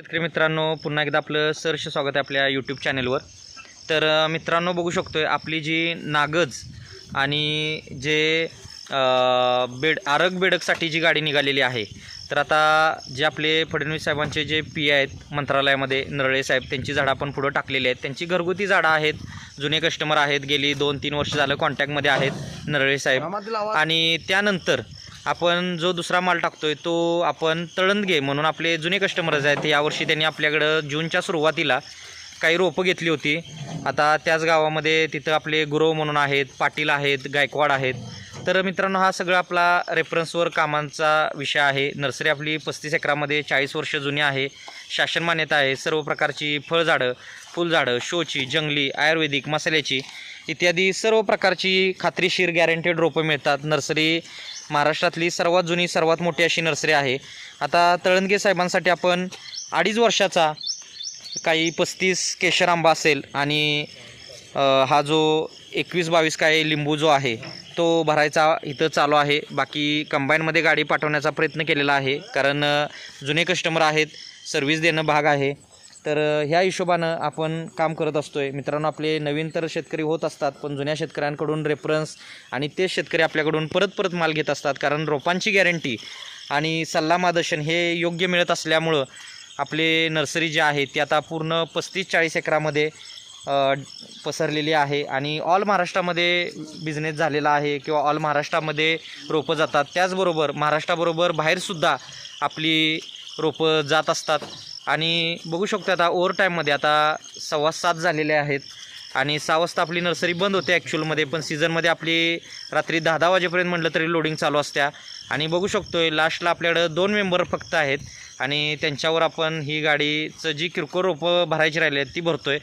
शेतकरी मित्रांनो पुन्हा एकदा आपलं सरस स्वागत आहे आपल्या यूट्यूब चॅनेलवर तर मित्रांनो बघू शकतोय आपली जी नागज आणि जे बेड आरग बेडकसाठी जी गाडी निघालेली आहे तर आता जे आपले फडणवीस साहेबांचे जे पी आहेत मंत्रालयामध्ये नरळे साहेब त्यांची झाडं आपण पुढं टाकलेली आहेत. त्यांची घरगुती झाडं आहेत जुने कस्टमर आहेत गेली दोन तीन वर्ष झालं कॉन्टॅक्टमध्ये आहेत नरळे साहेब. आणि त्यानंतर आपण जो दुसरा माल टाकतोय तो आपण तळंदगे म्हणून आपले जुने कस्टमरच आहेत. यावर्षी त्यांनी आपल्याकडं जूनच्या सुरुवातीला काही रोपं घेतली होती. आता त्याच गावामध्ये तिथं आपले गुरव म्हणून आहेत पाटील आहेत गायकवाड आहेत. तर मित्रांनो हा सगळा आपला रेफरन्सवर कामांचा विषय आहे. नर्सरी आपली पस्तीस एकरामध्ये चाळीस वर्ष जुनी आहे. शासन मान्यता आहे. सर्व प्रकारची फळझाडं फुलझाडं शोची जंगली आयुर्वेदिक मसाल्याची इत्यादी सर्व प्रकारची खात्रीशीर गॅरंटेड रोपं मिळतात. नर्सरी महाराष्ट्रातली सर्वात जुनी सर्वात मोठी अशी नर्सरी आहे. आता तळणगे साहेबांसाठी आपण अडीच वर्षाचा काही पस्तीस केशर आंबा असेल आणि हा जो एकवीस बावीस काय लिंबू जो आहे तो भरायचा इथं चालू आहे. बाकी कंबाईनमध्ये गाडी पाठवण्याचा प्रयत्न केलेला आहे. कारण जुने कस्टमर आहेत सर्व्हिस देणं भाग आहे. तर ह्या हिशोबानं आपण काम करत असतोय. मित्रांनो आपले नवीन तर शेतकरी होत असतात पण जुन्या शेतकऱ्यांकडून रेफरन्स आणि तेच शेतकरी आपल्याकडून परत परत माल घेत असतात कारण रोपांची गॅरंटी आणि सल्ला मार्गदर्शन हे योग्य मिळत असल्यामुळं आपले नर्सरी जे आहे ती आता पूर्ण पस्तीस चाळीस एकरामध्ये पसरलेली आहे आणि ऑल महाराष्ट्रामध्ये बिझनेस झालेला आहे किंवा ऑल महाराष्ट्रामध्ये रोपं जातात. त्याचबरोबर महाराष्ट्राबरोबर बाहेरसुद्धा आपली रोपं जात असतात. आणि बघू शकतो आता ओव्हर टाईममध्ये आता सव्वा सात झालेले आहेत. आणि सहा वाजता आपली नर्सरी बंद होते ॲक्च्युअलमध्ये पण सीझनमध्ये आपली रात्री दहा दहा वाजेपर्यंत म्हटलं तरी लोडिंग चालू असत्या. आणि बघू शकतोय लास्टला आपल्याकडं दोन मेंबर फक्त आहेत आणि त्यांच्यावर आपण ही गाडीचं जी किरकोळ रोपं भरायची राहिली आहेत ती भरतोय.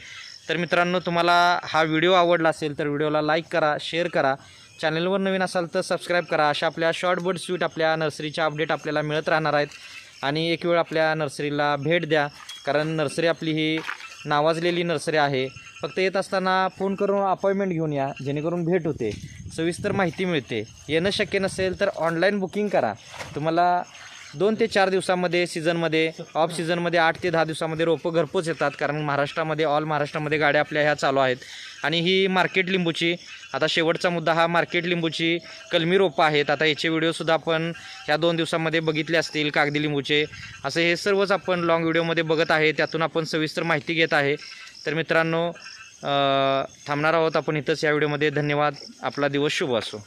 तर मित्रांनो तुम्हाला हा व्हिडिओ आवडला असेल तर व्हिडिओला लाईक करा शेअर करा. चॅनलवर नवीन असाल तर सबस्क्राईब करा. अशा आपल्या शॉर्ट बर्ड स्वीट आपल्या नर्सरीच्या अपडेट आपल्याला मिळत राहणार आहेत. आणि एक वेळ आपल्या नर्सरीला भेट द्या. कारण नर्सरी आपली ही नावाजलेली नर्सरी आहे. फक्त येत असताना फोन करून अपॉइंटमेंट घेऊन या. जेणेकरून भेट होते. सविस्तर माहिती मिळते. येणं शक्य नसेल तर ऑनलाईन बुकिंग करा. तुम्हाला दोन ते चार दिवसामध्ये सीझनमध्ये ऑफ सीझनमध्ये आठ ते दहा दिवसामध्ये रोपं घरपोच येतात. कारण महाराष्ट्रामध्ये ऑल महाराष्ट्रामध्ये गाड्या आपल्या ह्या चालू आहेत. आणि ही मार्केट लिंबूची आता शेवटचा मुद्दा हा मार्केट लिंबूची कलमी रोपं आहेत. आता याचे व्हिडिओसुद्धा आपण ह्या दोन दिवसामध्ये बघितले असतील कागदी लिंबूचे. असं हे सर्वच आपण लॉंग व्हिडिओमध्ये बघत आहे. त्यातून आपण सविस्तर माहिती घेत आहे. तर मित्रांनो थांबणार आहोत आपण इथंच या व्हिडिओमध्ये धन्यवाद. आपला दिवस शुभ असो.